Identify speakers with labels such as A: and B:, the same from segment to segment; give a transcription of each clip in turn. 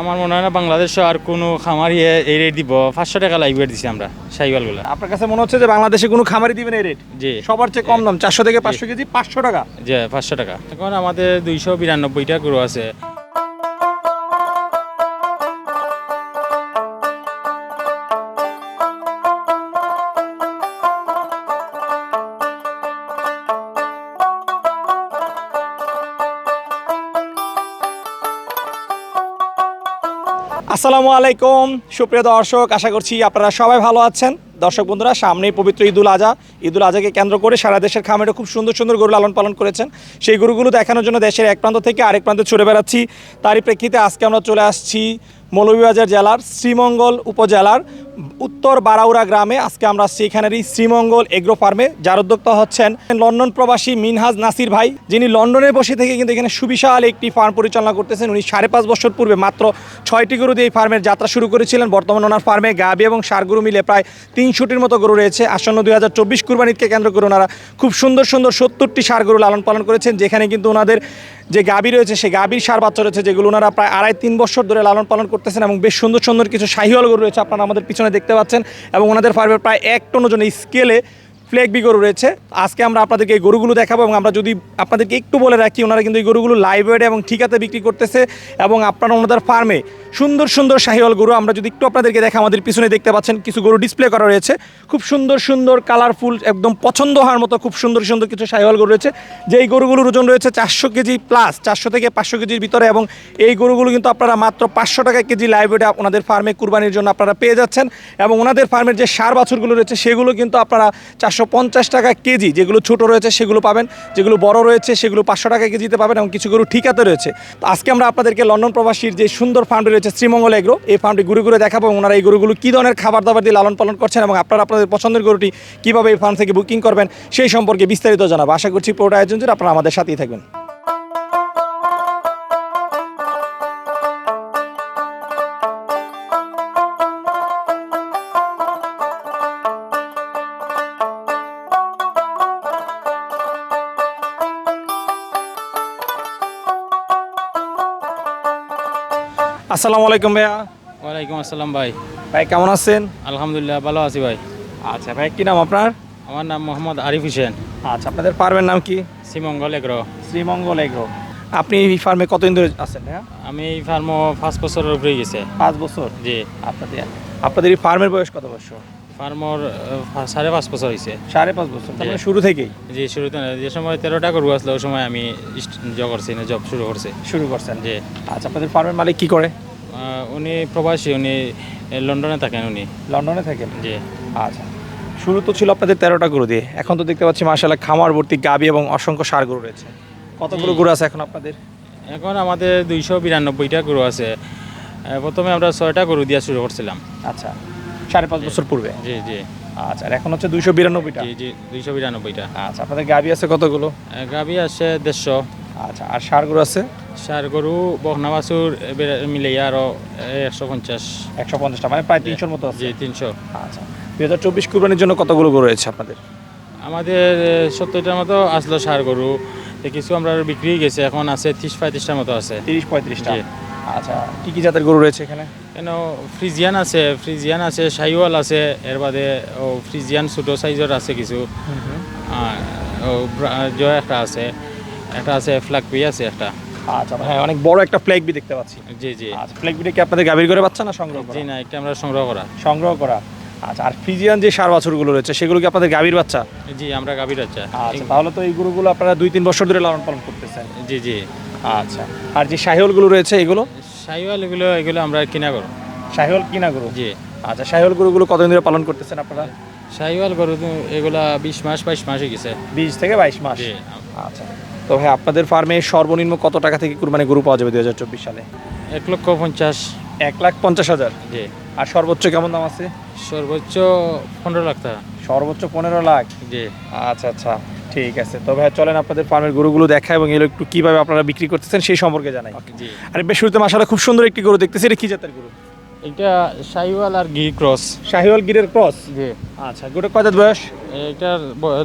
A: আমার মনে হয় না বাংলাদেশ আর কোনো খামারি এই রেট দিব। পাঁচশো টাকা লাইভ দিছি আমরা সাইওয়ালগুলো
B: আপনার কাছে মনে হচ্ছে যে বাংলাদেশে কোনো খামারি দিবেন এই রেট
A: জি।
B: সবার চেয়ে কম দাম চারশো থেকে পাঁচশো কেজি পাঁচশো টাকা।
A: জি পাঁচশো টাকা। এখন আমাদের দুইশো বিরানব্বইটা গরু আছে।
B: আসসালামু আলাইকুম। সুপ্রিয় দর্শক, আশা করছি আপনারা সবাই ভালো আছেন। দর্শক বন্ধুরা, সামনেই পবিত্র ঈদুল আজহা। ঈদুল আজহাকে কেন্দ্র করে সারা দেশের খামারে খুব সুন্দর সুন্দর গরু লালন পালন করেছেন। সেই গরুগুলো দেখানোর জন্য দেশের এক প্রান্ত থেকে আরেক প্রান্তে ছুটে বেড়াচ্ছি। তারই প্রেক্ষিতে আজকে আমরা চলে আসছি মৌলভীবাজার জেলার শ্রীমঙ্গল উপজেলার উত্তর বারাউরা গ্রামে আজকে আমরা আসছি এখানেরই শ্রীমঙ্গল এগ্রো ফার্মে যার উদ্যোক্তা হচ্ছেন লন্ডন প্রবাসী মিনহাজ নাসির ভাই, যিনি লন্ডনে বসে থেকে কিন্তু এখানে সুবিশাল একটি ফার্ম পরিচালনা করতেছেন। উনি সাড়ে পাঁচ বছর পূর্বে মাত্র ছয়টি গরু দিয়ে এই ফার্মের যাত্রা শুরু করেছিলেন। বর্তমানে ওনার ফার্মে গাবি এবং সার গরু মিলে প্রায় তিনশোটির মতো গরু রয়েছে। আসন্ন দুই হাজার চব্বিশ কুরবানিদকে কেন্দ্র করে ওনারা খুব সুন্দর সুন্দর সত্তরটি সার গরু লালন পালন করেছেন, যেখানে কিন্তু ওনাদের যে গাবি রয়েছে, সেই গাবির সার বাচ্চা রয়েছে, যেগুলো ওনারা প্রায় আড়াই তিন বছর ধরে লালন পালন করতেছেন এবং বেশ সুন্দর সুন্দর কিছু শাহিওয়াল গরু রয়েছে আপনারা আমাদের পিছনে দেখতে পাচ্ছেন এবং ওনাদের ফার্মে প্রায় এক টন ওজন স্কেলে ফ্লেগবি গরু রয়েছে। আজকে আমরা আপনাদেরকে এই গরুগুলো দেখাবো এবং আমরা যদি আপনাদেরকে একটু বলে রাখি, ওনারা কিন্তু এই গরুগুলো লাইভ এবং ঠিকাতে বিক্রি করতেছে এবং আপনারা ওনাদের ফার্মে সুন্দর সুন্দর শাহিওয়াল গরু আমরা যদি একটু আপনাদেরকে দেখা আমাদের পিছনে দেখতে পাচ্ছেন কিছু গরু ডিসপ্লে করা রয়েছে। খুব সুন্দর সুন্দর কালারফুল একদম পছন্দ হওয়ার মতো খুব সুন্দর সুন্দর কিছু শাহিওয়াল গরু রয়েছে। যেই গরুগুলোর ওজন রয়েছে চারশো কেজি প্লাস চারশো থেকে পাঁচশো কেজির ভিতরে এবং এই গরুগুলো কিন্তু আপনারা মাত্র পাঁচশো টাকা কেজি লাইভ ওয়েটে ওনাদের ফার্মে কুরবানির জন্য আপনারা পেয়ে যাচ্ছেন এবং ওনাদের ফার্মের যে সার বাছুরগুলো রয়েছে, সেগুলো কিন্তু আপনারা চারশো পঞ্চাশ টাকা কেজি যেগুলো ছোট রয়েছে সেগুলো পাবেন, যেগুলো বড় রয়েছে সেগুলো পাঁচশো টাকা কেজিতে পাবেন এবং কিছু গরু ঠিকাতে রয়েছে। তো আজকে আমরা আপনাদেরকে লন্ডন প্রবাসীর যে সুন্দর ফার্মটি রয়েছে শ্রীমঙ্গল এগ্রো, এই ফার্মটি ঘুরে ঘুরে দেখাবো ওনারা এই গরুগুলো কী ধরনের খাবার দাবার দিয়ে লালন পালন করছেন এবং আপনারা আপনাদের পছন্দের গরুটি কীভাবে এই ফার্ম থেকে বুকিং করবেন সেই সম্পর্কে বিস্তারিত জানাব। আশা করছি পুরোটা আয়োজন আপনারা আমাদের সাথেই থাকবেন। আসসালামু আলাইকুম ভাইয়া।
A: ওয়ালাইকুম আসসালাম ভাই।
B: ভাই কেমন আছেন?
A: আলহামদুলিল্লাহ ভালো আছি ভাই।
B: আচ্ছা ভাই কি নাম আপনার?
A: আমার নাম মোহাম্মদ আরিফ হোসেন।
B: আচ্ছা আপনাদের ফার্মের নাম কি?
A: শ্রীমঙ্গল এগ্রো।
B: শ্রীমঙ্গল এগ্রো। আপনি এই ফার্মে কতদিন ধরে আছেন ভাইয়া?
A: আমি এই ফার্ম পাঁচ বছরের উপরে গেছে।
B: পাঁচ বছর?
A: জি।
B: আপনাদের আপনাদের এই ফার্মের বয়স কত বছর?
A: ফার্মর সাড়ে পাঁচ বছর হয়েছে
B: সাড়ে পাঁচ বছর। তার মানে শুরু থেকেই?
A: যে শুরুতে যে সময় তেরোটা গরু আসলো ওই সময় আমি জব করছি না জব শুরু করছি।
B: শুরু করছেন?
A: যে
B: আচ্ছা আপনাদের ফার্মের মালিক কি করে?
A: উনি প্রবাসী উনি লন্ডনে থাকেন উনি।
B: লন্ডনে থাকেন?
A: যে
B: আচ্ছা। শুরু তো ছিল আপনাদের তেরোটা গরু দিয়ে। এখন তো দেখতে পাচ্ছি মার্শাল্লাহ খামার ভর্তি গাবি এবং অসংখ্য সার গরু রয়েছে। কতগুলো
A: জি।
B: গরু আছে এখন আপনাদের?
A: এখন আমাদের দুইশো বিরানব্বইটা গরু আছে। প্রথমে আমরা ছয়টা গরু দিয়ে শুরু করছিলাম।
B: আচ্ছা। সাড়ে পাঁচ বছর পূর্বে?
A: জি জি।
B: আচ্ছা আর এখন হচ্ছে দুইশো বিরানব্বইটা।
A: জি জি দুইশো বিরানব্বইটা।
B: আচ্ছা আপনাদের গাবি আছে কতগুলো?
A: গাভি আছে দেড়শো।
B: আচ্ছা আর সার গরু আছে?
A: সার গরু বকনা বাছুর মিলাইয়া আরও একশো পঞ্চাশ।
B: একশো পঞ্চাশটা মানে প্রায় তিনশোর মতো আছে।
A: জি তিনশো।
B: আচ্ছা দুই হাজার চব্বিশ কুরবানির জন্য কতগুলো গরু রয়েছে আপনাদের?
A: আমাদের সত্তরটার মতো আসলো সার গরু কিছু আমরা বিক্রি হয়ে গেছে এখন আছে ত্রিশ পঁয়ত্রিশটার মতো আছে।
B: তিরিশ পঁয়ত্রিশটা। আচ্ছা কি কি জাতের গরু রয়েছে এখানে?
A: কেন ফ্রিজিয়ান আছে ফ্রিজিয়ান আছে সাইওয়াল আছে এর বাদে ও ফ্রিজিয়ান ছোটো সাইজের আছে কিছু। আর ও জয় একটা আছে একটা আছে ফ্ল্যাগবি আছে একটা।
B: আচ্ছা হ্যাঁ অনেক বড় একটা ফ্ল্যাগ বি দেখতে পাচ্ছি।
A: জি জি।
B: আচ্ছা ফ্ল্যাগ বিটা কি আপনাদের গাভীর করে বাচ্চা না সংগ্রহ
A: জি না এটা আমরা সংগ্রহ করা।
B: সংগ্রহ করা। আচ্ছা আর ফ্রিজিয়ান যে সার বাছুরগুলো রয়েছে সেগুলো কি আপনাদের গাভীর বাচ্চা?
A: জি আমরা গাভীর আচ্ছা
B: আচ্ছা তাহলে তো এই গরুগুলো আপনারা দুই তিন বছর ধরে লালন পালন করতেছেন।
A: জি জি।
B: আচ্ছা আর যে শাহিওলগুলো রয়েছে এগুলো?
A: সাইওয়াল এগুলো এগুলো আমরা কিনা করো
B: শাহিওল কিনা গরু?
A: জি।
B: আচ্ছা শাহিওল গরুগুলো কতদিন ধরে পালন করতেছেন আপনারা?
A: সাইওয়াল গরু এগুলা বিশ মাস বাইশ মাস হয়ে গেছে।
B: বিশ থেকে বাইশ মাস।
A: জি।
B: আচ্ছা তো ভাই আপনাদের ফার্মে সর্বনিম্ন কত টাকা থেকে কুরবানি গরু পাওয়া যাবে দুই হাজার চব্বিশ সালে?
A: এক লক্ষ পঞ্চাশ।
B: এক লাখ পঞ্চাশ হাজার।
A: জি।
B: আর সর্বোচ্চ কেমন দাম আছে?
A: সর্বোচ্চ পনেরো লাখ টাকা।
B: সর্বোচ্চ পনেরো লাখ?
A: জি।
B: আচ্ছা আচ্ছা ঠিক আছে। তো ভাই চলেন আপনাদের ফার্মের গরুগুলো দেখা এবং এগুলো একটু কীভাবে আপনারা বিক্রি করতেছেন সেই সম্পর্কে জানাই। আর বেশ শুরুতে মাসালা খুব সুন্দর একটি গরু দেখতেছি। এটা কি জাতের গরু?
A: এটা সাইওয়াল আর গি ক্রস।
B: শাহিওয়াল গিরের ক্রস?
A: জি।
B: আচ্ছা গরুটা কয় দাঁত বয়স?
A: এটার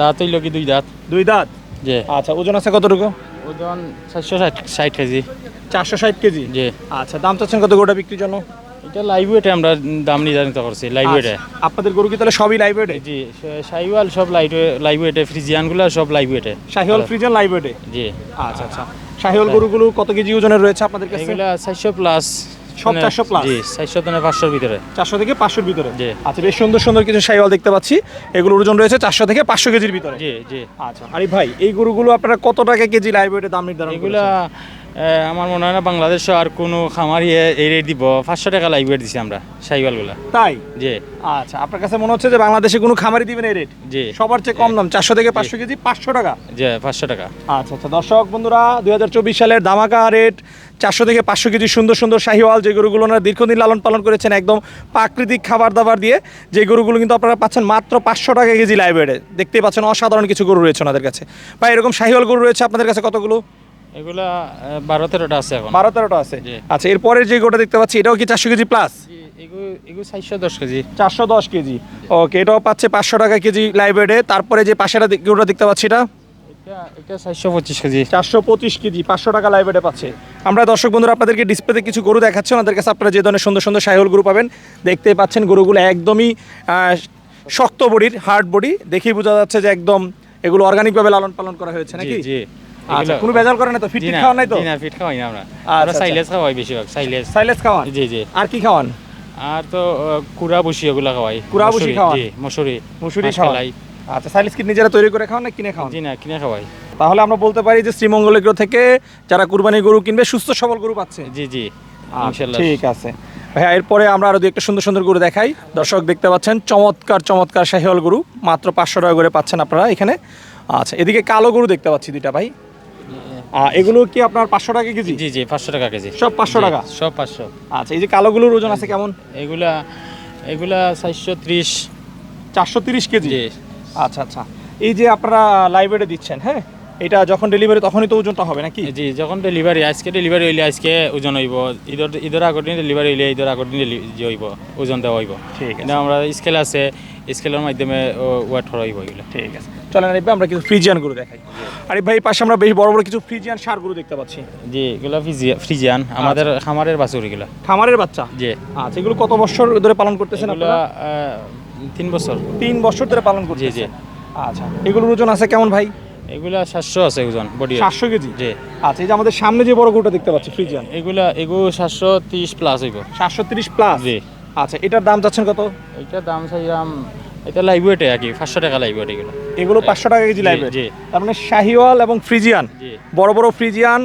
A: দাঁত হইল কি দুই দাঁত।
B: দুই দাঁত?
A: জি।
B: আচ্ছা ওজন আছে কতটুকু?
A: ওজন চারশো ষাট ষাট কেজি।
B: চারশো ষাট কেজি?
A: জি।
B: আচ্ছা দাম চাচ্ছেন কত গরুটা বিক্রির জন্য?
A: এটা লাইভ ওয়েটে আমরা দাম নির্ধারিত করছি লাইভ ওয়েটে
B: আচ্ছা, আপনাদের গরু কি তাহলে সবই লাইভ ওয়েটে
A: জি শাহিওয়াল সব লাইট লাইভ ওয়েটে ফ্রিজিয়ানগুলো সব লাইভ ওয়েটে
B: শাহিওয়াল ফ্রিজিয়ান লাইভ ওয়েটে
A: জি।
B: আচ্ছা আচ্ছা। শাহিওয়াল গরুগুলো কত কেজি ওজনের রয়েছে আপনাদের কাছে?
A: এগুলা চারশো প্লাস
B: সব 400 plus?
A: জি চারশো থেকে ভিতরে।
B: চারশো থেকে পাঁচশোর ভিতরে?
A: জি।
B: আচ্ছা বেশ সুন্দর সুন্দর কিছু শাহিওয়াল দেখতে পাচ্ছি। এগুলোর ওজন রয়েছে চারশো থেকে পাঁচশো কেজির ভিতরে।
A: জি জি।
B: আচ্ছা আরে ভাই এই গরুগুলো আপনারা কত টাকা কেজি লাইভ ওয়েটে দাম নির্ধারণ
A: এগুলা আমার মনে হয় না বাংলাদেশ আর কোনো খামারি এই রেট দিব। পাঁচশো টাকা লাইভ দিছি আমরা
B: করেছেন? তাই?
A: জি।
B: আচ্ছা আপনার কাছে মনে হচ্ছে যে বাংলাদেশে কোনো খামারি দিবেন এই রেট
A: জি।
B: সবার চেয়ে কম দাম চারশো থেকে পাঁচশো কেজি পাঁচশো টাকা?
A: জি পাঁচশো টাকা।
B: আচ্ছা আচ্ছা দর্শক বন্ধুরা দু হাজার চব্বিশ সালের দামাকা রেট চারশো থেকে পাঁচশো কেজি সুন্দর সুন্দর শাহিওয়াল যে গরুগুলো ওনারা দীর্ঘদিন লালন পালন করেছেন একদম প্রাকৃতিক খাবার দাবার দিয়ে যে গরুগুলো কিন্তু আপনারা পাচ্ছেন মাত্র পাঁচশো টাকা কেজি লাইব্রেরি দেখতেই পাচ্ছেন অসাধারণ কিছু গরু রয়েছে ওনাদের কাছে। বা এরকম শাহিওয়াল গরু রয়েছে আপনাদের কাছে কতগুলো?
A: এগুলা বারো তেরোটা আছে এখন।
B: বারো তেরোটা আছে। আচ্ছা এরপরের যে গরুটা দেখতে পাচ্ছি এটাও কি চারশো কেজি প্লাস
A: এগুলো চারশো দশ কেজি।
B: চারশো দশ কেজি। ওকে এটাও পাচ্ছে পাঁচশো টাকা কেজি লাইব্রেরি তারপরে যে পাশেটা গরুটা দেখতে পাচ্ছি এটা?
A: এটা চারশো পঁচিশ কেজি।
B: চারশো পঁচিশ কেজি পাঁচশো টাকা লাইব্রেরি পাচ্ছে। আমরা দর্শক বন্ধুরা আপনাদেরকে ডিসপ্লেতে কিছু গরু দেখাচ্ছি। ওনাদের কাছে আপনারা যে ধরনের সুন্দর সুন্দর সাইহল গরু পাবেন দেখতেই পাচ্ছেন গরুগুলো একদমই শক্ত বডির হার্ড বডি দেখেই বোঝা যাচ্ছে যে একদম এগুলো অর্গানিকভাবে লালন পালন করা হয়েছে নাকি?
A: জি।
B: আচ্ছা কোনো ভেজাল করে না তো? ফিট খাওয়ান নাই তো?
A: না ফিট খাওয়াই না আমরা।
B: আচ্ছা,
A: আমরা
B: আচ্ছা।
A: সাইলেস খাওয়াই বেশিরভাগ সাইলেস
B: সাইলেস খাওয়ান?
A: জি জি।
B: আর কি খাওয়ান?
A: আর তো কুড়া বসি ওগুলা খাওয়াই।
B: কুড়া বসি খাওয়ান?
A: মসুরি
B: মুসুরি
A: মাছ
B: আচ্ছা সাইলেস কি নিজেরা তৈরি করে খাওয়ান না কিনে খাওয়ান?
A: জি না কিনে খাওয়াই।
B: তাহলে আমরা বলতে পারি যে শ্রীমঙ্গল এগ্রো থেকে যারা কুরবানি গরু কিনবে সুস্থ সবল গরু পাচ্ছে।
A: জি জি
B: আচ্ছা,
A: ইনশাল্লাহ।
B: ঠিক আছে। ভাইয়া এরপরে আমরা আরও দু একটা সুন্দর সুন্দর গরু দেখাই। দর্শক দেখতে পাচ্ছেন চমৎকার চমৎকার শাহিওয়াল গরু। মাত্র পাঁচশো টাকা করে পাচ্ছেন আপনারা এখানে। আচ্ছা এদিকে কালো গরু দেখতে পাচ্ছি দুইটা ভাই। এগুলো কি আপনার পাঁচশো টাকা কেজি?
A: জি জি পাঁচশো টাকা কেজি।
B: সব 500
A: জি,
B: টাকা?
A: সব পাঁচশো।
B: আচ্ছা এই যে কালো গরুর ওজন আছে কেমন?
A: এগুলা এগুলা চারশো ত্রিশ।
B: চারশো তিরিশ কেজি? আচ্ছা আচ্ছা। এই যে আপনারা লাইব্রেরি দিচ্ছেন হ্যাঁ? এটা যখন ডেলিভারি তখনই তো ওজনটা হবে নাকি?
A: জি যখন ডেলিভারি আজকে ডেলিভারি হইলে আজকে ওজন হইব। ঈদের ঈদের আগর দিন ডেলিভারি হইলে ঈদের আগর দিন হইব ওজন দেওয়া হইব।
B: ঠিক আছে।
A: আমরা স্কেল আছে স্কেলের মাধ্যমে ওয়েট করা হইব এগুলো।
B: ঠিক আছে। চলেন আরিফ ভাই আমরা কিছু ফ্রিজিয়ান গরু দেখাই। আরিফ ভাই পাশে আমরা বেশ বড় বড় কিছু ফ্রিজিয়ান সার গরু দেখতে পাচ্ছি।
A: জি এগুলো ফ্রিজিয়া ফ্রিজিয়ান আমাদের
B: আচ্ছা।
A: খামারের বাছুর এগুলো।
B: খামারের বাচ্চা?
A: জি।
B: আচ্ছা এগুলো কত বছর ধরে পালন করতেছেন আপনারা?
A: তিন বছর।
B: তিন বছর ধরে পালন
A: জি
B: করতেছেন।
A: জি
B: আচ্ছা এগুলোর ওজন আছে কেমন ভাই?
A: এগুলা সাতশো আছে ওজন বডি
B: সাতশো কেজি?
A: জি।
B: আচ্ছা এই যে আমাদের সামনে যে বড় গরুটা দেখতে পাচ্ছি ফ্রিজিয়ান
A: এগুলা এগুলো সাতশো তিরিশ প্লাস হইব।
B: সাতশো তিরিশ প্লাস?
A: জি।
B: আচ্ছা এটার দাম চাচ্ছেন কত?
A: এটার দাম চাইলাম এটা লাইভ ওয়েটে আর কি পাঁচশো টাকা লাইভ ওয়েট এগুলো।
B: এগুলো পাঁচশো টাকা কেজি লাইভ
A: জি।
B: তার মানে শাহিওয়াল এবং ফ্রিজিয়ান। বড় বড় ফ্রিজিয়ান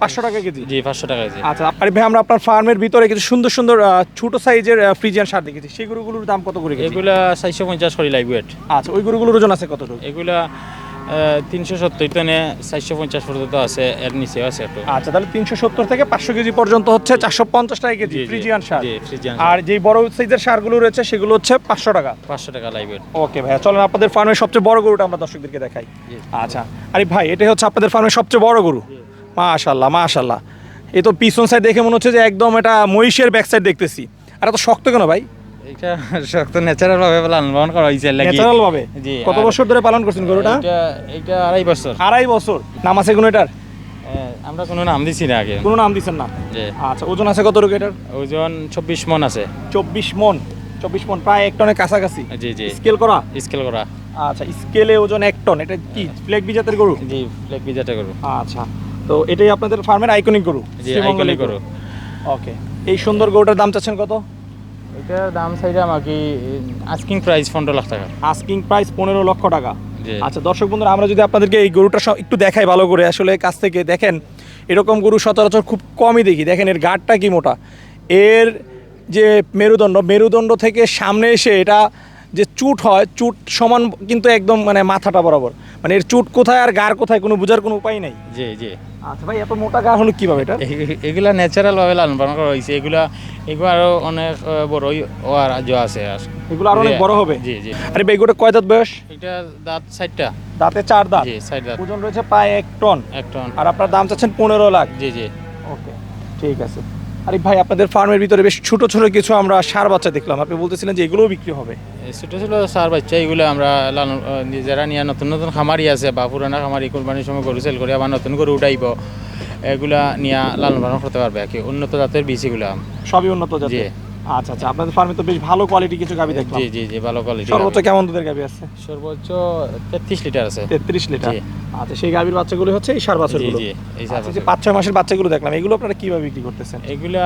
B: পাঁচশো টাকা কেজি।
A: জি পাঁচশো টাকা কেজি।
B: আচ্ছা আর ভাই আমরা আপনার ফার্মের ভিতরে কিছু সুন্দর সুন্দর ছোট সাইজের ফ্রিজিয়ান সার দেখেছি। সেই গরুগুলোর দাম কত করে এগুলো
A: এগুলা চারশো পঞ্চাশ করে লাইভ ওয়েট
B: আচ্ছা ওই গরুগুলোর ওজন আছে কতটুকু?
A: এগুলা তিনশো সত্তর টনে চারশো পঞ্চাশ পর্যন্ত আছে এর নিচেও আছে একটু।
B: আচ্ছা তাহলে তিনশো সত্তর থেকে পাঁচশো কেজি পর্যন্ত হচ্ছে চারশো পঞ্চাশ টাকা কেজি ফ্রিজিয়ান সার। আর যে বড় সাইজের সারগুলো রয়েছে সেগুলো হচ্ছে পাঁচশো টাকা।
A: পাঁচশো টাকা লাইভ
B: ওকে ভাইয়া চলেন আপনাদের ফার্মের সবচেয়ে বড় গরুটা আমরা দর্শকদেরকে দেখাই। আচ্ছা আরে ভাই এটাই হচ্ছে আপনাদের ফার্মের সবচেয়ে বড় গরু। মাশাল্লাহ মাশাল্লাহ এই তো পিছন সাইড দেখে মনে হচ্ছে যে একদম এটা মহিষের ব্যাক সাইড দেখতেছি। আর এত শক্ত কেন ভাই?
A: এটা শক্ত ন্যাচারাল ভাবে লালন পালন করা হয়েছে
B: ন্যাচারাল ভাবে
A: জি
B: কত বছর ধরে পালন করছেন গরুটা?
A: এটা এটা আড়াই বছর।
B: আড়াই বছর। নাম আছে কোনো এটার?
A: আমরা কোনো নাম দিছি না আগে।
B: কোনো নাম না? আচ্ছা ওজন আছে কত রুকে এটার?
A: ওজন চব্বিশ মন আছে।
B: চব্বিশ মন। চব্বিশ মন প্রায় এক টনের কাছাকাছি।
A: জি জি।
B: স্কেল করা?
A: স্কেল করা।
B: আচ্ছা স্কেলে ওজন এক টন। এটা কি ফ্লেক বিজাতের গরু?
A: জি ফ্লেক করু
B: আচ্ছা তো এটাই আপনাদের ফার্মের আইকনিক গরু
A: জি আইকনিক করু
B: ওকে এই সুন্দর গরুটার দাম চাচ্ছেন কত?
A: এটার দাম চাইলাম আর কি আস্কিং প্রাইস পনেরো লাখ টাকা।
B: আস্কিং প্রাইস পনেরো লক্ষ টাকা। আচ্ছা দর্শক বন্ধুরা আমরা যদি আপনাদেরকে এই গরুটা একটু দেখাই ভালো করে আসলে কাছ থেকে দেখেন এরকম গরু সচরাচর খুব কমই দেখি। দেখেন এর গাঢ়টা কি মোটা? এর যে মেরুদণ্ড মেরুদণ্ড থেকে সামনে এসে এটা যে চুট হয় চুট সমান কিন্তু একদম মানে মাথাটা বরাবর। মানে এর চুট কোথায় আর গার কোথায় কোনো বোঝার কোনো উপায় নাই।
A: জি জি।
B: আচ্ছা ভাই এত মোটা গা হলো কীভাবে এটা?
A: এগুলা ন্যাচারাল ভাবে লালন পালন করা হয়েছে। এগুলা এগুলো আরও অনেক আহ, বড় হওয়ার রাজ্য আছে আর।
B: এগুলো আরও অনেক বড় হবে?
A: জি জি।
B: আরে ভাই গোটা কয় দাঁত বয়স?
A: এটা দাঁত সাইডটা
B: দাঁতে চার দাঁত?
A: জি সাইড দাঁত।
B: ওজন রয়েছে প্রায় এক টন।
A: এক টন।
B: আর আপনার দাম চাচ্ছেন পনেরো লাখ।
A: জি জি।
B: ওকে ঠিক আছে। আরে ভাই আপনাদের ফার্মের ভিতরে বেশ ছোট ছোট কিছু আমরা সার বাচ্চা দেখলাম। আপনি বলতেছিলেন যে এগুলোও বিক্রি হবে।
A: ছোটো ছোট সার বাচ্চা এগুলো আমরা লালন নিজেরা নিয়ে নতুন নতুন খামারি আছে বা পুরানা খামারি কোরবানির সময় গরু সেল করে আবার নতুন গরু উঠাইব। এগুলা নিয়ে লালন পালন করতে পারবে আর কি উন্নত জাতের বীজ এগুলা।
B: সবই উন্নত জাতের। আচ্ছা আচ্ছা আপনাদের ফার্মে তো বেশ ভালো কোয়ালিটি কিছু গাবি দেখলাম।
A: জি জি জি ভালো কোয়ালিটি
B: সর্বোচ্চ কেমন দুধের গাবি আছে?
A: সর্বোচ্চ তেত্রিশ লিটার আছে।
B: তেত্রিশ লিটার।
A: জি।
B: আচ্ছা সেই গাবির বাচ্চাগুলো হচ্ছে এই সার
A: জি জি এই সার
B: আচ্ছা পাঁচ ছয় মাসের বাচ্চাগুলো দেখলাম এগুলো আপনারা কীভাবে বিক্রি করতেছেন?
A: এগুলা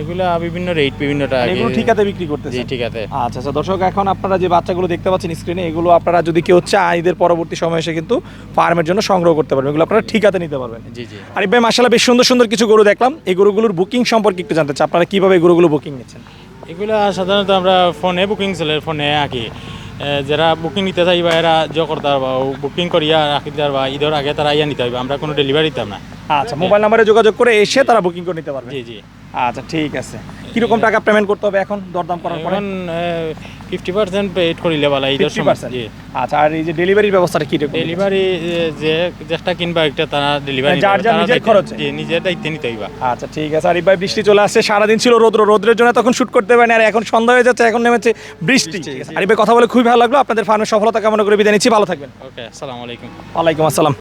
A: এগুলা বিভিন্ন রেট বিভিন্নটা
B: মানে এগুলো ঠিকাতে বিক্রি করতেছেন?
A: ঠিক আছে
B: আচ্ছা আচ্ছা দর্শক এখন আপনারা যে বাচ্চাগুলো দেখতে পাচ্ছেন স্ক্রিনে এগুলো আপনারা যদি কেউ চায় ঈদের পরবর্তী সময় এসে কিন্তু ফার্মের জন্য সংগ্রহ করতে পারবেন। এগুলো আপনারা ঠিকাতে নিতে পারবেন।
A: জি জি।
B: আরিফ ভাই মাসাল্লাহ বেশ সুন্দর সুন্দর কিছু গরু দেখলাম। এই গরুগুলোর বুকিং সম্পর্কে একটু জানতে চাই আপনারা কীভাবে এই গরুগুলো বুকিং নিচ্ছেন?
A: এগুলা সাধারণত আমরা ফোনে বুকিং চলে ফোনে আঁকি। যারা বুকিং নিতে চাইবা এরা জ করতে বা বুকিং করিয়া রাখিতে বা ঈদের আগে তারা ইয়া নিতে হবে আমরা কোনো ডেলিভারি দিতাম না।
B: আচ্ছা মোবাইল নাম্বারে যোগাযোগ করে এসে তারা বুকিং করে নিতে পারবে।
A: জি জি।
B: আচ্ছা ঠিক আছে। কীরকম টাকা পেমেন্ট করতে হবে এখন? দরদাম করার পরে?
A: ফিফটি পার্সেন্ট পেড করিলে বলা সময়
B: আচ্ছা আর এই যে ডেলিভারির ব্যবস্থাটা কি রকম?
A: ডেলিভারি যে যেটা কিনবা একটা তারা ডেলিভারি
B: মানে যার যার নিজের খরচে?
A: নিজের দায়িত্বে নিতে হইবা।
B: আচ্ছা ঠিক আছে। আরিফ ভাই বৃষ্টি চলে আসছে সারাদিন ছিল রোদ্র রোদ্রের জন্য তখন শুট করতে পারেন আর এখন সন্ধ্যা হয়ে যাচ্ছে এখন নেমেছে বৃষ্টি। আরিফ ভাই কথা বলে খুবই ভালো লাগল আপনাদের ফার্মের সফলতা কামনা করে বিদায় নিচ্ছি ভালো থাকবেন।
A: ওকে আসসালামু আলাইকুম।
B: ওয়ালাইকুম আসসালাম।